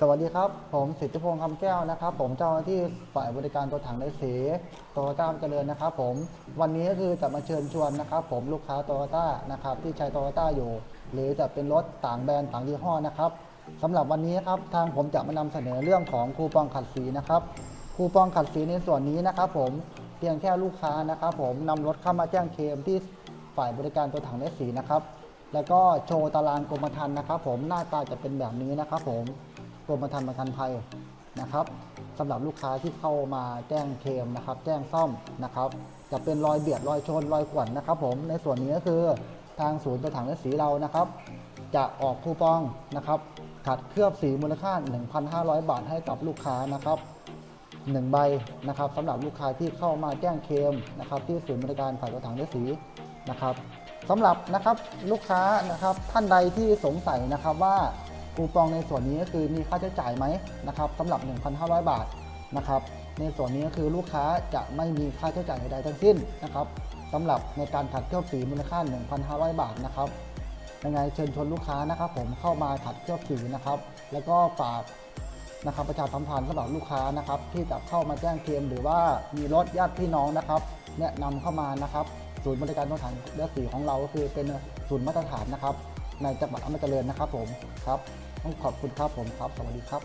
สวัสดีครับ ผมสิทธิพงษ์คำแก้วนะครับ ผมเจ้าหน้าที่ฝ่ายบริการตัวถังได้สีโตโยต้าเจริญนะครับ ผมวันนี้ก็คือจะมาเชิญชวนนะครับ ผมลูกค้าโตโยต้านะครับที่ใช้โตโยต้าอยู่ หรือจะเป็นรถต่างแบรนด์ต่างยี่ห้อนะครับสำหรับวันนี้ครับทางผมจะมานำเสนอเรื่องของคูปองขัดสีนะครับคูปองขัดสีในส่วนนี้นะครับ ผมเพียงแค่ลูกค้านะครับ ผมนำรถเข้ามาแจ้งเคมที่ฝ่ายบริการตัวถังได้สีนะครับ แล้วก็โชว์ตารางกรมธรรม์นะครับ ผมหน้าตาจะเป็นแบบนี้นะครับ ผม กรมธรรม์ประกันภัยนะครับสำหรับลูกค้าที่เข้ามาแจ้งเคลมนะครับ แจ้งซ่อมนะครับ จะเป็นรอยเบียดรอยชนรอยข่วนนะครับ ผมในส่วนนี้ก็คือทางศูนย์ตัวถังและสีเรานะครับ จะออกคูปองนะครับขัดเคลือบสีมูลค่า 1,500 บาทให้กับลูกค้านะครับหนึ่งใบนะครับสำหรับลูกค้าที่เข้ามาแจ้งเคลมนะครับ ที่ศูนย์บริการฝ่ายรถถังและสีนะครับสำหรับนะครับลูกค้านะครับท่านใดที่สงสัยนะครับว่า คูปองในส่วนนี้ก็คือมีค่าใช้จ่ายไหมนะครับสำหรับ 1,500 บาทนะครับ ในส่วนนี้ก็คือลูกค้าจะไม่มีค่าใช้จ่ายใดๆทั้งสิ้นนะครับสำหรับในการขัดเคลือบสีมูลค่า 1,500 บาทนะครับยังไงเชิญชวนลูกค้านะครับ ผมเข้ามาขัดเคลือบสีนะครับ แล้วก็ฝากนะครับประชาสัมพันธ์สำหรับลูกค้านะครับ ที่จะเข้ามาแจ้งเคลมหรือว่ามีรถญาติพี่น้องนะครับ แนะนำเข้ามานะครับ ศูนย์บริการต้นทางเลือดสีของเราก็คือเป็นศูนย์มาตรฐานนะครับ ในจังหวัดอำนาจเจริญนะครับผมครับต้องขอบคุณครับผมครับ สวัสดีครับ